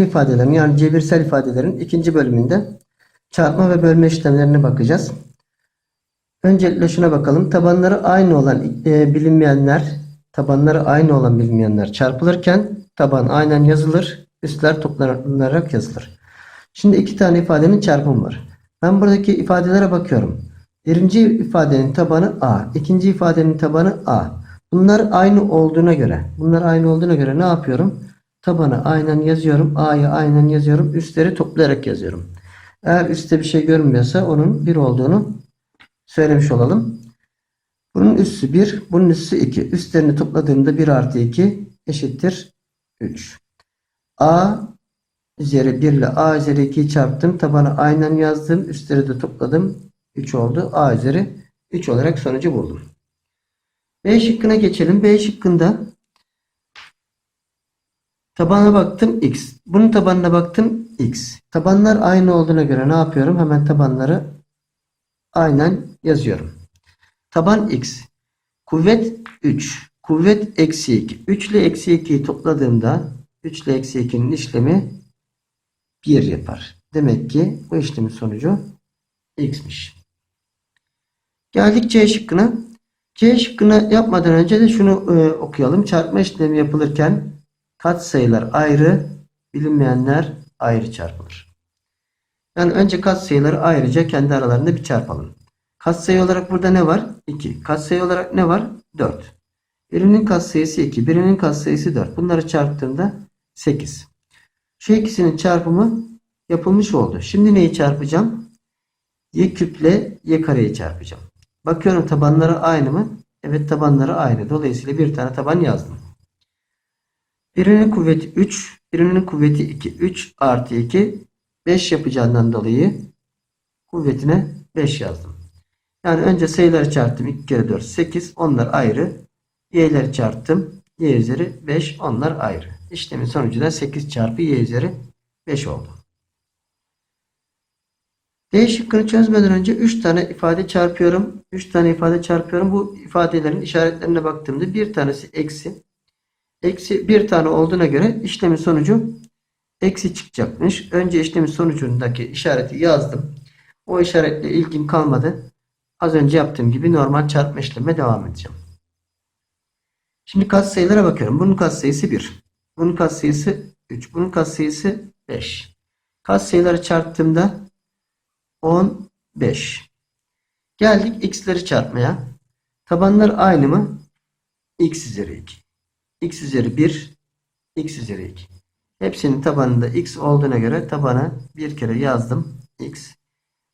ifadelerin yani cebirsel ifadelerin ikinci bölümünde çarpma ve bölme işlemlerine bakacağız. Öncelikle şuna bakalım. Tabanları aynı olan e, bilinmeyenler, tabanları aynı olan bilinmeyenler çarpılırken taban aynen yazılır, üstler toplanarak yazılır. Şimdi iki tane ifadenin çarpımı var. Ben buradaki ifadelere bakıyorum. Birinci ifadenin tabanı A, ikinci ifadenin tabanı A. Bunlar aynı olduğuna göre, bunlar aynı olduğuna göre ne yapıyorum? Tabanı aynen yazıyorum, A'yı aynen yazıyorum, üstleri toplayarak yazıyorum. Eğer üstte bir şey görünmüyorsa onun 1 olduğunu söylemiş olalım. Bunun üssü 1, bunun üssü 2. Üstlerini topladığımda 1 artı 2 eşittir 3. A üzeri 1 ile A üzeri 2'yi çarptım. Tabanı aynen yazdım. Üstleri de topladım. 3 oldu. A üzeri 3 olarak sonucu buldum. B şıkkına geçelim. B şıkkında tabana baktım x. Bunun tabanına baktım x. Tabanlar aynı olduğuna göre ne yapıyorum? Hemen tabanları aynen yazıyorum. Taban x. Kuvvet 3. Kuvvet eksi 2. 3 ile eksi 2'yi topladığımda 3 ile eksi 2'nin işlemi 1 yapar. Demek ki bu işlemin sonucu x'miş. Geldik C şıkkına. C şıkkına yapmadan önce de şunu e, okuyalım. Çarpma işlemi yapılırken katsayılar ayrı, bilinmeyenler ayrı çarpılır. Yani önce katsayıları ayrıca kendi aralarında bir çarpalım. Katsayı olarak burada ne var? 2. Katsayı olarak ne var? 4. Birinin katsayısı 2, birinin katsayısı 4. Bunları çarptığımda 8. Şu ikisinin çarpımı yapılmış oldu. Şimdi neyi çarpacağım? Y küple y kareyi çarpacağım. Bakıyorum tabanları aynı mı? Evet tabanları aynı. Dolayısıyla bir tane taban yazdım. Birinin kuvveti 3, birinin kuvveti 2. 3 artı 2 5 yapacağından dolayı kuvvetine 5 yazdım. Yani önce sayıları çarptım. 2 kere 4 8. Onlar ayrı. Y'leri çarptım. Y üzeri 5. Onlar ayrı. İşlemin sonucu da 8 çarpı Y üzeri 5 oldu. D çözmeden önce 3 tane ifade çarpıyorum. 3 tane ifade çarpıyorum. Bu ifadelerin işaretlerine baktığımda bir tanesi eksi. Eksi bir tane olduğuna göre işlemin sonucu eksi çıkacakmış. Önce işlemin sonucundaki işareti yazdım. O işaretle ilgim kalmadı. Az önce yaptığım gibi normal çarpma işleme devam edeceğim. Şimdi katsayılara bakıyorum. Bunun katsayısı 1. Bunun katsayısı 3. Bunun katsayısı 5. Katsayıları çarptığımda 15. Geldik x'leri çarpmaya. Tabanlar aynı mı? x üzeri 2. x üzeri 1. x üzeri 2. Hepsinin tabanında x olduğuna göre tabana bir kere yazdım. x.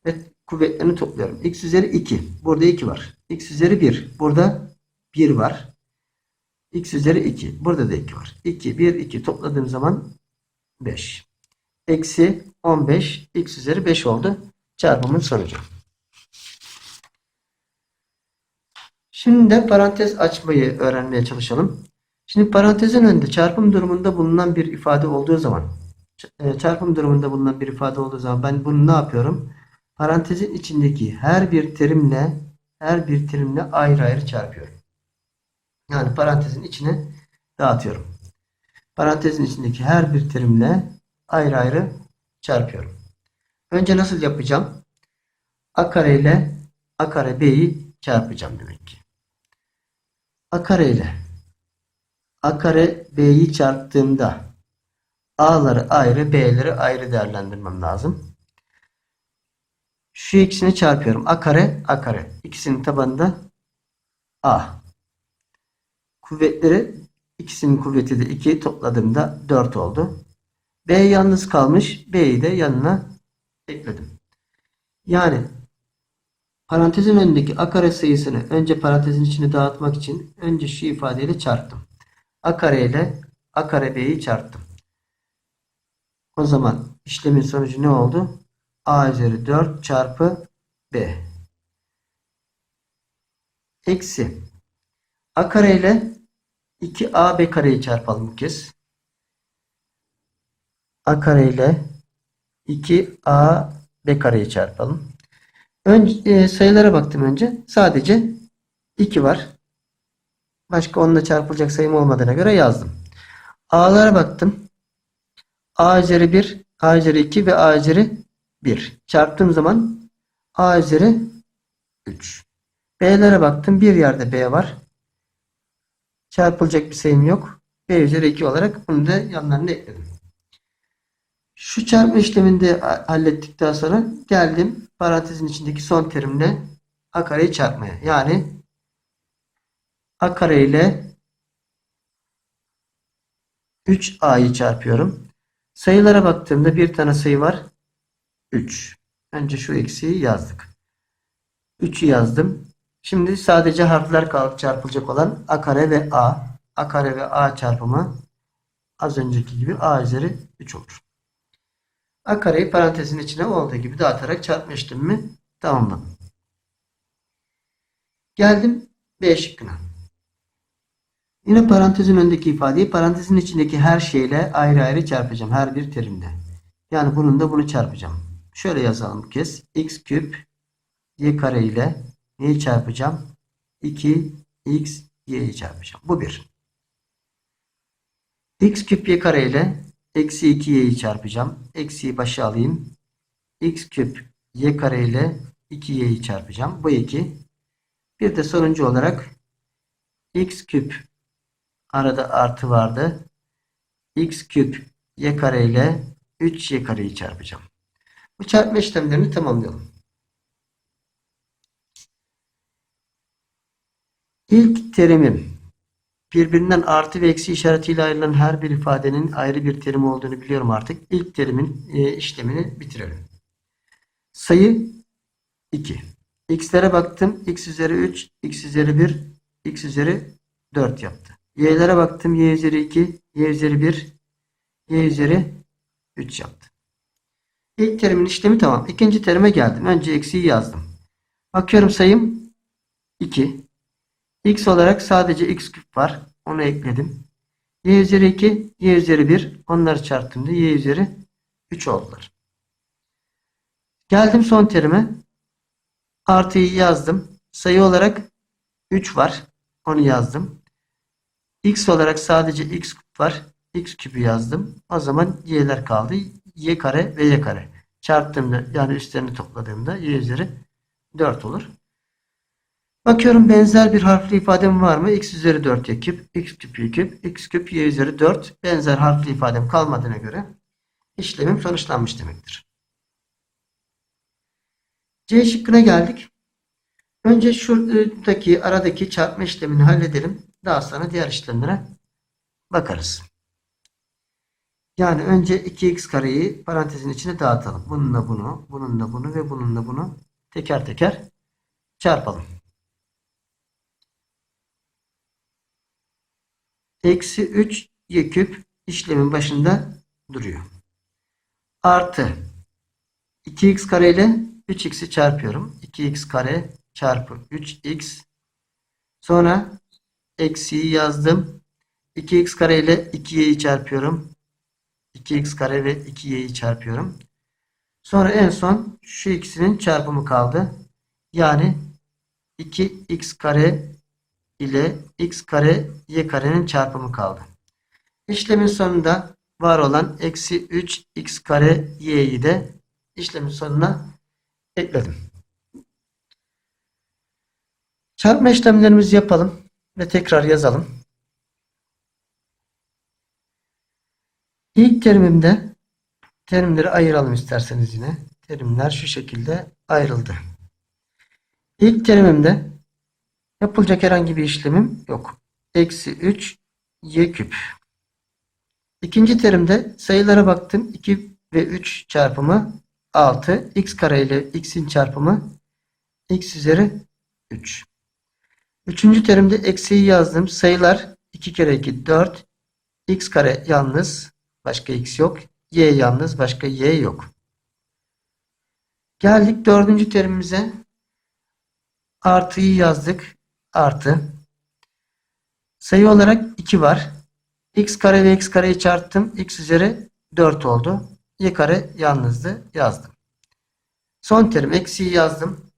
Ve kuvvetlerini topluyorum. x üzeri 2. Burada 2 var. x üzeri 1. Burada 1 var. x üzeri 2. Burada da 2 var. 2, 1, 2 topladığım zaman 5. Eksi 15 x üzeri 5 oldu. Çarpımın sonucu. Şimdi de parantez açmayı öğrenmeye çalışalım. Şimdi parantezin önünde çarpım durumunda bulunan bir ifade olduğu zaman e, çarpım durumunda bulunan bir ifade olduğu zaman ben bunu ne yapıyorum? Parantezin içindeki her bir terimle her bir terimle ayrı ayrı çarpıyorum. Yani parantezin içine dağıtıyorum. Parantezin içindeki her bir terimle ayrı ayrı çarpıyorum. Önce nasıl yapacağım? A kare ile A kare B'yi çarpacağım demek ki. A kare ile A kare B'yi çarptığımda A'ları ayrı B'leri ayrı değerlendirmem lazım. Şu ikisini çarpıyorum. A kare A kare. İkisinin tabanında A. Kuvvetleri ikisinin kuvveti de 2 topladığımda 4 oldu. B yalnız kalmış. B'yi de yanına ekledim. Yani parantezin önündeki a kare sayısını önce parantezin içine dağıtmak için önce şu ifadeyle çarptım. A kare ile a kare b'yi çarptım. O zaman işlemin sonucu ne oldu? a üzeri 4 çarpı b. Eksi a kare ile 2ab kareyi çarpalım bu kez. a kare ile 2a b kareyi çarpalım. Önce, e, sayılara baktım önce. Sadece 2 var. Başka onunla çarpılacak sayım olmadığına göre yazdım. A'lara baktım. a üzeri 1, a üzeri 2 ve a üzeri 1. Çarptığım zaman a üzeri 3. B'lere baktım. Bir yerde B var. Çarpılacak bir sayım yok. B üzeri 2 olarak bunu da yanlarına ekledim. Şu çarpma işlemini de ha- hallettikten sonra geldim parantezin içindeki son terimle a kareyi çarpmaya. Yani a kare ile 3a'yı çarpıyorum. Sayılara baktığımda bir tane sayı var. 3. Önce şu eksiği yazdık. 3'ü yazdım. Şimdi sadece harfler kaldı çarpılacak olan a kare ve a. a kare ve a çarpımı az önceki gibi a üzeri 3 olur. A kareyi parantezin içine olduğu gibi dağıtarak çarpma işlemimi tamamladım. Geldim B şıkkına. Yine parantezin önündeki ifadeyi parantezin içindeki her şeyle ayrı ayrı çarpacağım. Her bir terimde. Yani bunun da bunu çarpacağım. Şöyle yazalım bu kez. x küp y kare ile neyi çarpacağım? 2x y'yi çarpacağım. Bu bir. x küp y kare ile eksi 2y'yi çarpacağım. Eksiyi başa alayım. x küp y kare ile 2y'yi çarpacağım. Bu 2. Bir de sonuncu olarak x küp arada artı vardı. x küp y kare ile 3y kareyi çarpacağım. Bu çarpma işlemlerini tamamlayalım. İlk terimim birbirinden artı ve eksi işaretiyle ayrılan her bir ifadenin ayrı bir terim olduğunu biliyorum artık. İlk terimin e, işlemini bitirelim. Sayı 2. X'lere baktım. X üzeri 3, X üzeri 1, X üzeri 4 yaptı. Y'lere baktım. Y üzeri 2, Y üzeri 1, Y üzeri 3 yaptı. İlk terimin işlemi tamam. İkinci terime geldim. Önce eksiği yazdım. Bakıyorum sayım 2. X olarak sadece x küp var. Onu ekledim. Y üzeri 2, Y üzeri 1. Onları çarptığımda Y üzeri 3 oldular. Geldim son terime. Artıyı yazdım. Sayı olarak 3 var. Onu yazdım. X olarak sadece x küp var. X küpü yazdım. O zaman y'ler kaldı. Y kare ve y kare. Çarptığımda yani üstlerini topladığımda y üzeri 4 olur. Bakıyorum benzer bir harfli ifadem var mı? x üzeri 4 y küp, x küp y küp, x küp y üzeri 4 benzer harfli ifadem kalmadığına göre işlemim sonuçlanmış demektir. C şıkkına geldik. Önce şuradaki aradaki çarpma işlemini halledelim. Daha sonra diğer işlemlere bakarız. Yani önce 2x kareyi parantezin içine dağıtalım. Bununla bunu, bununla bunu ve bununla bunu teker teker çarpalım. Eksi 3 y küp işlemin başında duruyor. Artı 2x kare ile 3x'i çarpıyorum. 2x kare çarpı 3x sonra eksiği yazdım. 2x kare ile 2y'yi çarpıyorum. 2x kare ve 2y'yi çarpıyorum. Sonra en son şu ikisinin çarpımı kaldı. Yani 2x kare ile x kare y karenin çarpımı kaldı. İşlemin sonunda var olan eksi 3 x kare y'yi de işlemin sonuna ekledim. Çarpma işlemlerimizi yapalım ve tekrar yazalım. İlk terimimde terimleri ayıralım isterseniz yine. Terimler şu şekilde ayrıldı. İlk terimimde yapılacak herhangi bir işlemim yok. Eksi 3 y küp. İkinci terimde sayılara baktım. 2 ve 3 çarpımı 6. x kare ile x'in çarpımı x üzeri 3. Üçüncü terimde eksiği yazdım. Sayılar 2 kere 2 4. x kare yalnız. Başka x yok. Y yalnız. Başka y yok. Geldik dördüncü terimimize. Artıyı yazdık. Artı. Sayı olarak 2 var. x kare ve x kareyi çarptım. x üzeri 4 oldu. y kare yalnızdı. Yazdım. Son terim eksiği yazdım.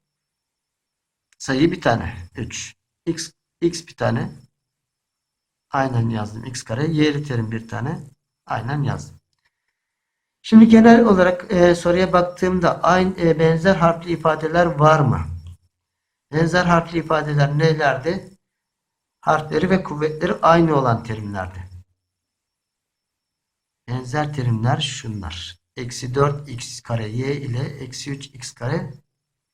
Sayı bir tane. 3. x, x bir tane. Aynen yazdım. x kare. Y'li terim bir tane. Aynen yazdım. Şimdi genel olarak e, soruya baktığımda aynı e, benzer harfli ifadeler var mı? Benzer harfli ifadeler nelerdi? Harfleri ve kuvvetleri aynı olan terimlerdi. Benzer terimler şunlar. Eksi 4x kare y ile eksi 3x kare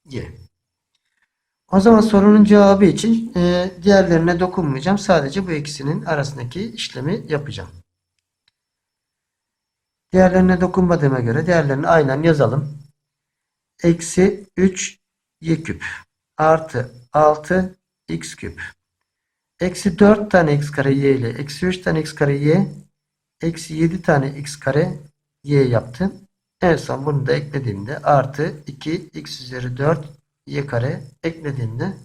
y. O zaman sorunun cevabı için e, diğerlerine dokunmayacağım. Sadece bu ikisinin arasındaki işlemi yapacağım. Diğerlerine dokunmadığıma göre diğerlerini aynen yazalım. Eksi 3 y küp artı 6 x küp. Eksi 4 tane x kare y ile eksi 3 tane x kare y eksi 7 tane x kare y yaptı. En son bunu da eklediğimde artı 2 x üzeri 4 y kare eklediğimde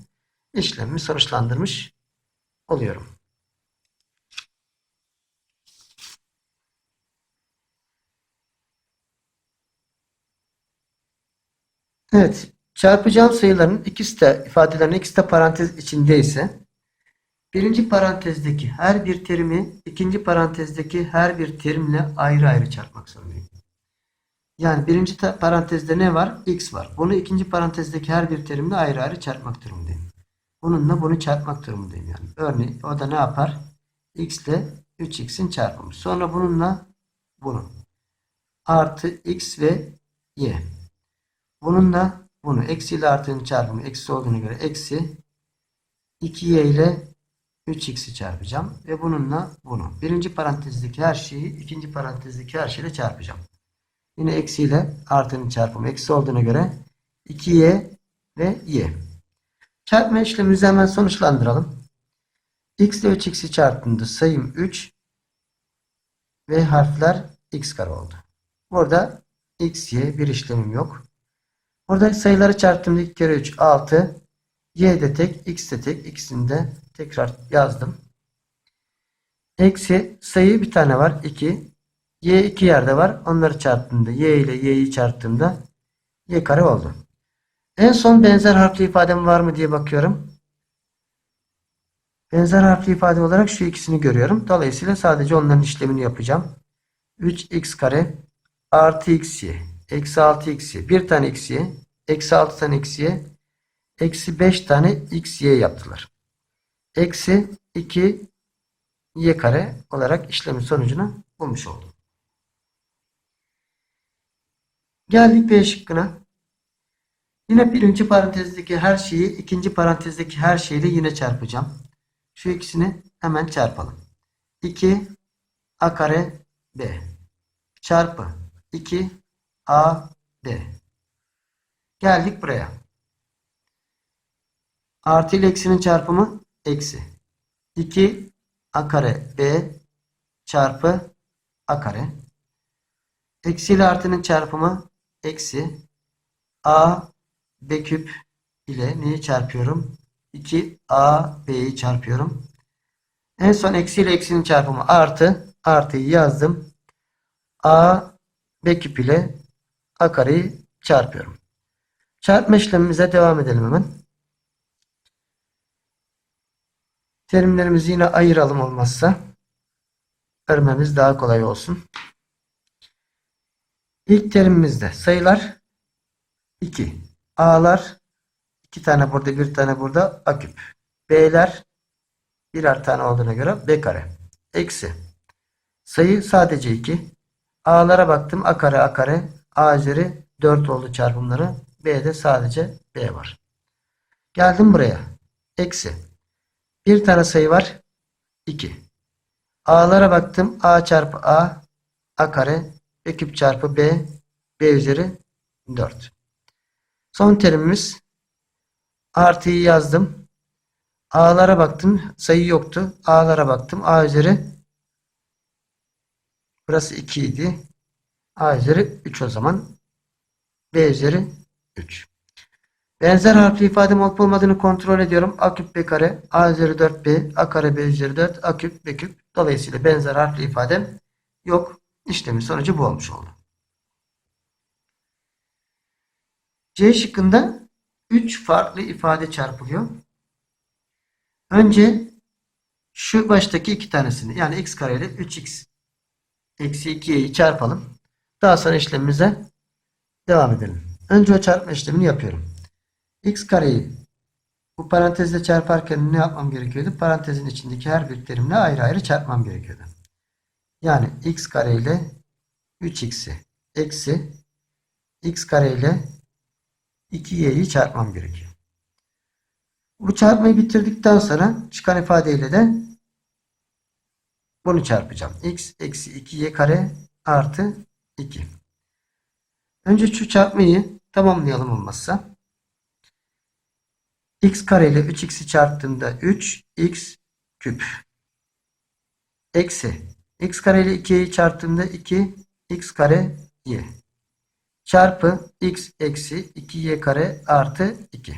işlemi sonuçlandırmış oluyorum. Evet. Çarpacağım sayıların ikisi de ifadelerin ikisi de parantez içindeyse birinci parantezdeki her bir terimi ikinci parantezdeki her bir terimle ayrı ayrı çarpmak zorundayım. Yani birinci parantezde ne var? X var. Bunu ikinci parantezdeki her bir terimle ayrı ayrı çarpmak durumundayım. Bununla bunu çarpmak durumundayım yani. Örneğin o da ne yapar? X ile 3x'in çarpımı. Sonra bununla bunu. Artı x ve y. Bununla bunu eksi ile artının çarpımı eksi olduğuna göre eksi 2y ile 3x'i çarpacağım. Ve bununla bunu. Birinci parantezdeki her şeyi ikinci parantezdeki her şeyle çarpacağım. Yine eksi ile artının çarpımı eksi olduğuna göre 2y ve y. Çarpma işlemimizi hemen sonuçlandıralım. x ile 3x'i çarptığımda sayım 3 ve harfler x kare oldu. Burada x, y bir işlemim yok. Burada sayıları çarptığımda 2 kere 3 6. Y de tek, X de tek. İkisini de tekrar yazdım. Eksi sayı bir tane var 2. Y iki yerde var. Onları çarptığımda Y ile Y'yi çarptığımda Y kare oldu. En son benzer harfli ifadem var mı diye bakıyorum. Benzer harfli ifade olarak şu ikisini görüyorum. Dolayısıyla sadece onların işlemini yapacağım. 3x kare artı xy eksi 6xy bir tane xy eksi 6 tane xy eksi 5 tane xy yaptılar. Eksi 2 y kare olarak işlemin sonucunu bulmuş oldum. Geldik B şıkkına. Yine birinci parantezdeki her şeyi ikinci parantezdeki her şeyle yine çarpacağım. Şu ikisini hemen çarpalım. 2 a kare b çarpı 2 a b. Geldik buraya. Artı ile eksinin çarpımı eksi. 2 a kare b çarpı a kare. Eksi ile artının çarpımı eksi a b küp ile neyi çarpıyorum? 2 a b'yi çarpıyorum. En son eksi ile eksinin çarpımı artı. Artıyı yazdım. a b küp ile a kareyi çarpıyorum. Çarpma işlemimize devam edelim hemen. Terimlerimizi yine ayıralım olmazsa. Örmemiz daha kolay olsun. İlk terimimizde sayılar 2. A'lar 2 tane burada bir tane burada A küp. B'ler birer tane olduğuna göre B kare. Eksi. Sayı sadece 2. A'lara baktım. A kare A kare. A üzeri 4 oldu çarpımları. B'de sadece B var. Geldim buraya. Eksi. Bir tane sayı var. 2. A'lara baktım. A çarpı A. A kare. B küp çarpı B. B üzeri 4. Son terimimiz artıyı yazdım. A'lara baktım. Sayı yoktu. A'lara baktım. A üzeri burası 2 idi. A üzeri 3 o zaman. B üzeri 3. Benzer harfli ifadem olup olmadığını kontrol ediyorum. A küp B kare. A üzeri 4B. A kare B üzeri 4. A küp B küp. Dolayısıyla benzer harfli ifadem yok. İşlemin sonucu bu olmuş oldu. C şıkkında 3 farklı ifade çarpılıyor. Önce şu baştaki iki tanesini yani x kare ile 3x eksi 2y'yi çarpalım. Daha sonra işlemimize devam edelim. Önce o çarpma işlemini yapıyorum. x kareyi bu parantezle çarparken ne yapmam gerekiyordu? Parantezin içindeki her bir terimle ayrı ayrı çarpmam gerekiyordu. Yani x kare ile 3x'i eksi x kare ile 2y'yi çarpmam gerekiyor. Bu çarpmayı bitirdikten sonra çıkan ifadeyle de bunu çarpacağım. x eksi 2y kare artı 2. Önce şu çarpmayı tamamlayalım olmazsa. x kare ile 3x'i çarptığımda 3x küp. Eksi x kare ile 2y'yi çarptığımda 2 x kare y. Çarpı x eksi 2y kare artı 2.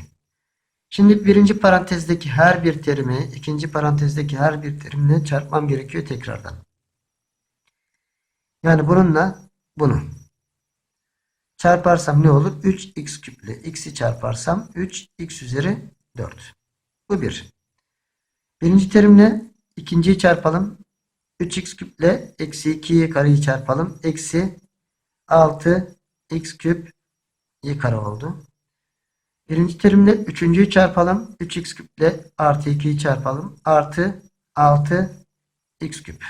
Şimdi birinci parantezdeki her bir terimi ikinci parantezdeki her bir terimle çarpmam gerekiyor tekrardan. Yani bununla bunu. Çarparsam ne olur? 3x küple x'i çarparsam 3x üzeri 4. Bu bir. Birinci terimle ikinciyi çarpalım. 3x küple eksi 2y kareyi çarpalım. Eksi 6 x küp y kare oldu. Birinci terimle üçüncüyü çarpalım. 3x küple artı 2'yi çarpalım. Artı 6 x küp.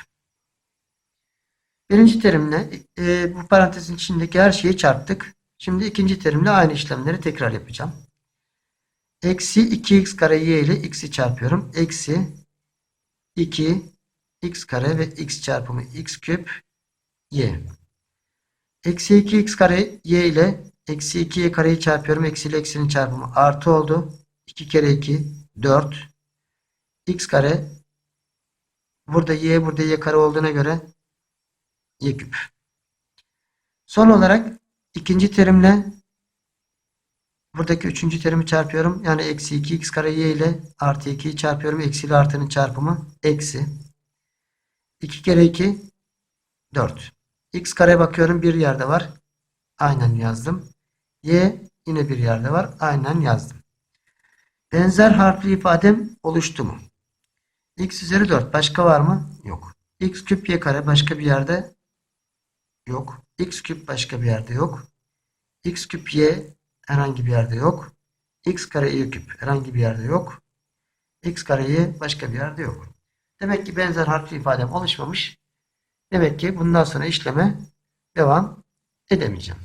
Birinci terimle e, bu parantezin içindeki her şeyi çarptık. Şimdi ikinci terimle aynı işlemleri tekrar yapacağım. Eksi 2x kare y ile x'i çarpıyorum. Eksi 2 x kare ve x çarpımı x küp y. Eksi 2x kare y ile eksi 2y kareyi çarpıyorum. Eksi ile eksinin çarpımı artı oldu. 2 kere 2 4 x kare burada y burada y kare olduğuna göre y küp. Son olarak ikinci terimle buradaki üçüncü terimi çarpıyorum. Yani eksi 2x kare y ile artı 2'yi çarpıyorum. Eksi ile artının çarpımı eksi. 2 kere 2 4. X kare bakıyorum bir yerde var. Aynen yazdım. Y yine bir yerde var. Aynen yazdım. Benzer harfli ifadem oluştu mu? X üzeri 4 başka var mı? Yok. X küp y kare başka bir yerde yok. X küp başka bir yerde yok. X küp y herhangi bir yerde yok. X kare y küp herhangi bir yerde yok. X kare y başka bir yerde yok. Demek ki benzer harfli ifadem oluşmamış. Demek ki bundan sonra işleme devam edemeyeceğim.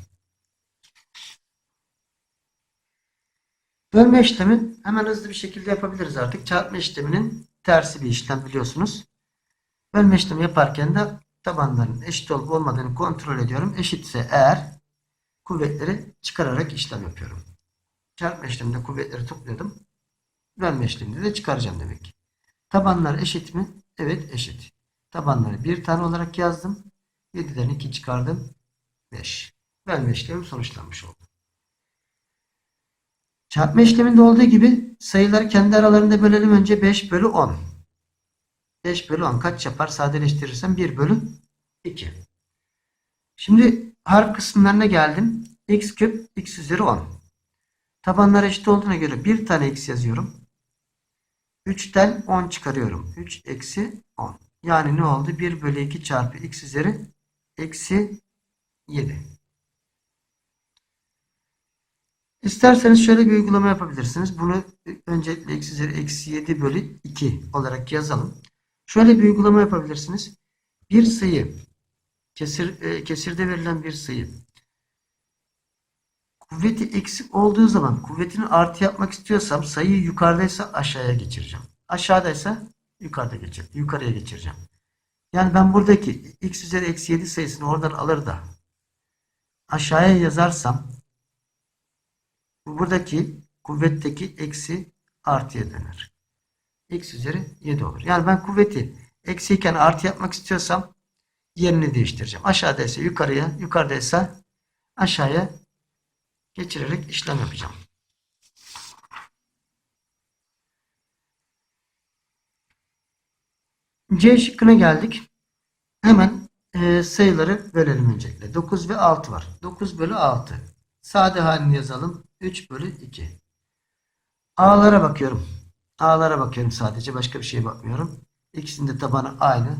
Bölme işlemi hemen hızlı bir şekilde yapabiliriz artık. Çarpma işleminin tersi bir işlem biliyorsunuz. Bölme işlemi yaparken de tabanların eşit olup olmadığını kontrol ediyorum. Eşitse eğer kuvvetleri çıkararak işlem yapıyorum. Çarpma işleminde kuvvetleri topluyordum. Bölme işleminde de çıkaracağım demek ki. Tabanlar eşit mi? Evet eşit. Tabanları bir tane olarak yazdım. 7'den 2 çıkardım. 5. Bölme işlemi sonuçlanmış oldu. Çarpma işleminde olduğu gibi sayıları kendi aralarında bölelim önce 5 bölü 10. 5 bölü 10 kaç yapar? Sadeleştirirsem 1 bölü 2. Şimdi harf kısımlarına geldim. x küp x üzeri 10. Tabanlar eşit olduğuna göre bir tane x yazıyorum. 3'ten 10 çıkarıyorum. 3 eksi 10. Yani ne oldu? 1 bölü 2 çarpı x üzeri eksi 7. İsterseniz şöyle bir uygulama yapabilirsiniz. Bunu öncelikle x üzeri eksi 7 bölü 2 olarak yazalım. Şöyle bir uygulama yapabilirsiniz. Bir sayı kesir, e, kesirde verilen bir sayı kuvveti eksik olduğu zaman kuvvetini artı yapmak istiyorsam sayıyı yukarıdaysa aşağıya geçireceğim. Aşağıdaysa yukarıda geçir, yukarıya geçireceğim. Yani ben buradaki x üzeri eksi 7 sayısını oradan alır da aşağıya yazarsam buradaki kuvvetteki eksi artıya döner. x üzeri 7 olur. Yani ben kuvveti eksiyken artı yapmak istiyorsam yerini değiştireceğim. Aşağıdaysa yukarıya, yukarıdaysa aşağıya geçirerek işlem yapacağım. C şıkkına geldik. Hemen e, sayıları bölelim öncelikle. 9 ve 6 var. 9 bölü 6. Sade halini yazalım. 3 bölü 2. A'lara bakıyorum. A'lara bakıyorum sadece. Başka bir şeye bakmıyorum. İkisinin de tabanı aynı.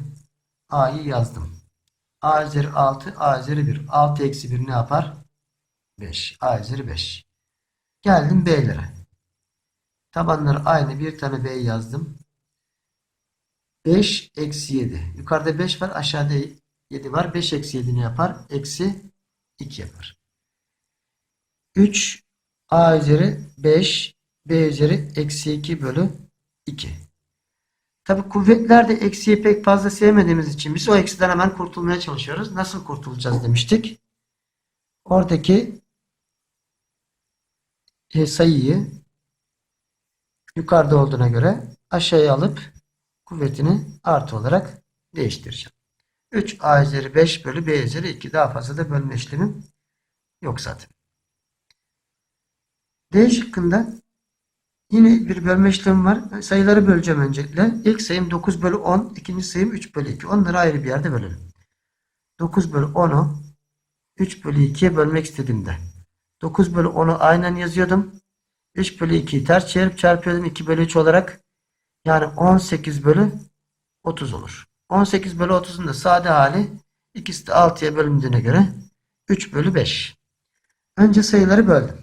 A'yı yazdım. A üzeri 6, A üzeri 1. 6 eksi 1 ne yapar? 5. A üzeri 5. Geldim B'lere. Tabanları aynı. Bir tane B yazdım. 5 eksi 7. Yukarıda 5 var. Aşağıda 7 var. 5 eksi 7 ne yapar? Eksi 2 yapar. 3 A üzeri 5 B üzeri eksi 2 bölü 2. Tabi kuvvetlerde eksiyi pek fazla sevmediğimiz için biz o eksiden hemen kurtulmaya çalışıyoruz. Nasıl kurtulacağız demiştik. Oradaki sayıyı yukarıda olduğuna göre aşağıya alıp kuvvetini artı olarak değiştireceğim. 3a üzeri 5 bölü b üzeri 2 daha fazla da bölme işlemim yok zaten. D şıkkında yine bir bölme işlemi var. Sayıları böleceğim öncelikle. İlk sayım 9 bölü 10. ikinci sayım 3 bölü 2. Onları ayrı bir yerde bölelim. 9 bölü 10'u 3 bölü 2'ye bölmek istediğimde 9 bölü 10'u aynen yazıyordum. 3 bölü 2'yi ters çevirip çarpıyordum 2 bölü 3 olarak. Yani 18 bölü 30 olur. 18 bölü 30'un da sade hali ikisi de 6'ya bölündüğüne göre 3 bölü 5. Önce sayıları böldüm.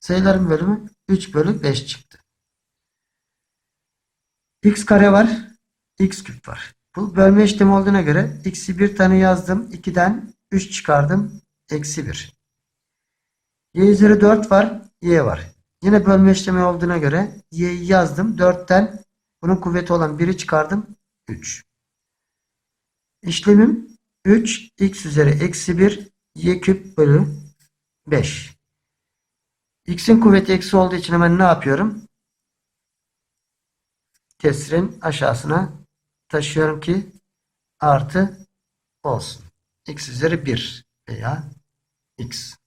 Sayıların bölümü 3 bölü 5 çıktı. x kare var. x küp var. Bu bölme işlemi olduğuna göre x'i bir tane yazdım. 2'den 3 çıkardım. Eksi 1. y üzeri 4 var. y var. Yine bölme işlemi olduğuna göre y'yi yazdım. 4'ten bunun kuvveti olan 1'i çıkardım. 3. İşlemim 3 x üzeri eksi 1 y küp bölü 5. x'in kuvveti eksi olduğu için hemen ne yapıyorum? Kesrin aşağısına taşıyorum ki artı olsun. x üzeri 1 veya x.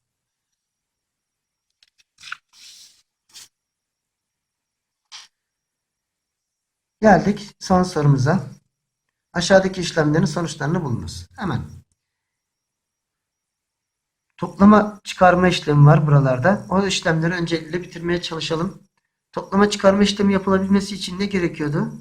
Geldik son sorumuza. Aşağıdaki işlemlerin sonuçlarını bulunuz. Hemen. Toplama çıkarma işlemi var buralarda. O işlemleri öncelikle bitirmeye çalışalım. Toplama çıkarma işlemi yapılabilmesi için ne gerekiyordu?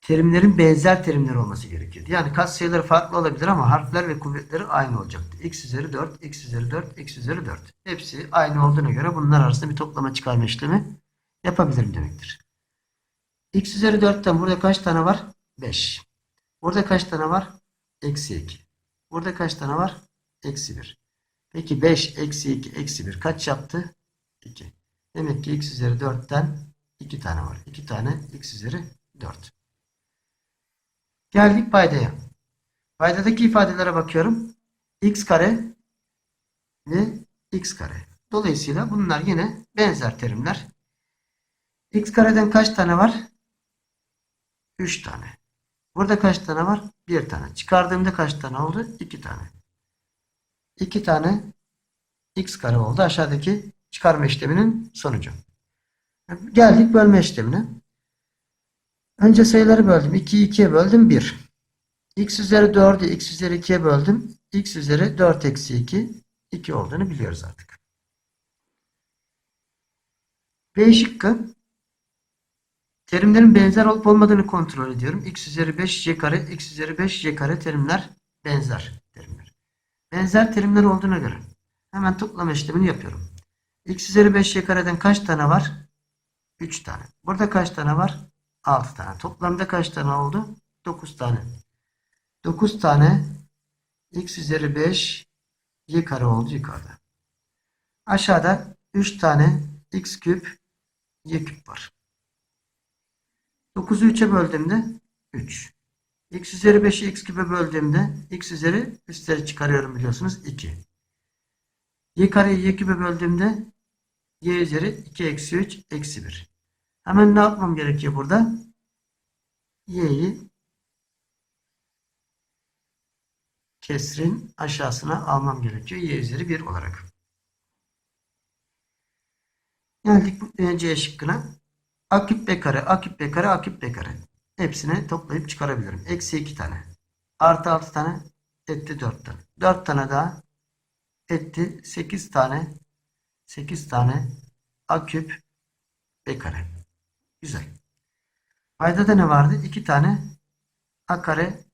Terimlerin benzer terimler olması gerekiyordu. Yani katsayıları farklı olabilir ama harfler ve kuvvetleri aynı olacaktı. x üzeri 4, x üzeri 4, x üzeri 4. Hepsi aynı olduğuna göre bunlar arasında bir toplama çıkarma işlemi yapabilirim demektir. X üzeri 4'ten burada kaç tane var? 5. Burada kaç tane var? Eksi 2. Burada kaç tane var? Eksi 1. Peki 5 eksi 2 eksi 1 kaç yaptı? 2. Demek ki x üzeri 4'ten 2 tane var. 2 tane x üzeri 4. Geldik paydaya. Paydadaki ifadelere bakıyorum. x kare ve x kare. Dolayısıyla bunlar yine benzer terimler. x kareden kaç tane var? 3 tane. Burada kaç tane var? 1 tane. Çıkardığımda kaç tane oldu? 2 tane. 2 tane x kare oldu. Aşağıdaki çıkarma işleminin sonucu. Geldik bölme işlemine. Önce sayıları böldüm. 2'yi 2'ye böldüm 1. x üzeri 4'ü x üzeri 2'ye böldüm. x üzeri 4 eksi 2 2 olduğunu biliyoruz artık. B şıkkı terimlerin benzer olup olmadığını kontrol ediyorum. x üzeri 5 y kare x üzeri 5 y kare terimler benzer terimler. Benzer terimler olduğuna göre hemen toplama işlemini yapıyorum. x üzeri 5 y kareden kaç tane var? 3 tane. Burada kaç tane var? 6 tane. Toplamda kaç tane oldu? 9 tane. 9 tane x üzeri 5 y kare oldu yukarıda. Aşağıda 3 tane x küp y küp var. 9'u 3'e böldüğümde 3. x üzeri 5'i x küpe böldüğümde x üzeri üstleri çıkarıyorum biliyorsunuz 2. y kareyi y küpe böldüğümde y üzeri 2 eksi 3 eksi 1. Hemen ne yapmam gerekiyor burada? Y'yi kesrin aşağısına almam gerekiyor. Y üzeri 1 olarak. Geldik bu C şıkkına. A küp B kare, A küp B kare, A küp B kare. Hepsini toplayıp çıkarabilirim. Eksi 2 tane. Artı 6 tane. Etti 4 tane. 4 tane daha. Etti 8 tane. 8 tane. A küp B kare. Güzel. Paydada ne vardı? 2 tane a kare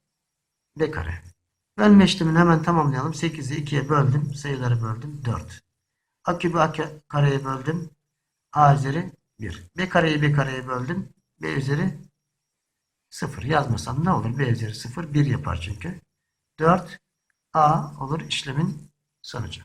B kare. Bölme işlemini hemen tamamlayalım. 8'i 2'ye böldüm. Sayıları böldüm. 4. A kübü A kareye böldüm. A üzeri 1. B kareyi B kareye böldüm. B üzeri 0 yazmasam ne olur? B üzeri 0 1 yapar çünkü. 4 A olur işlemin sonucu.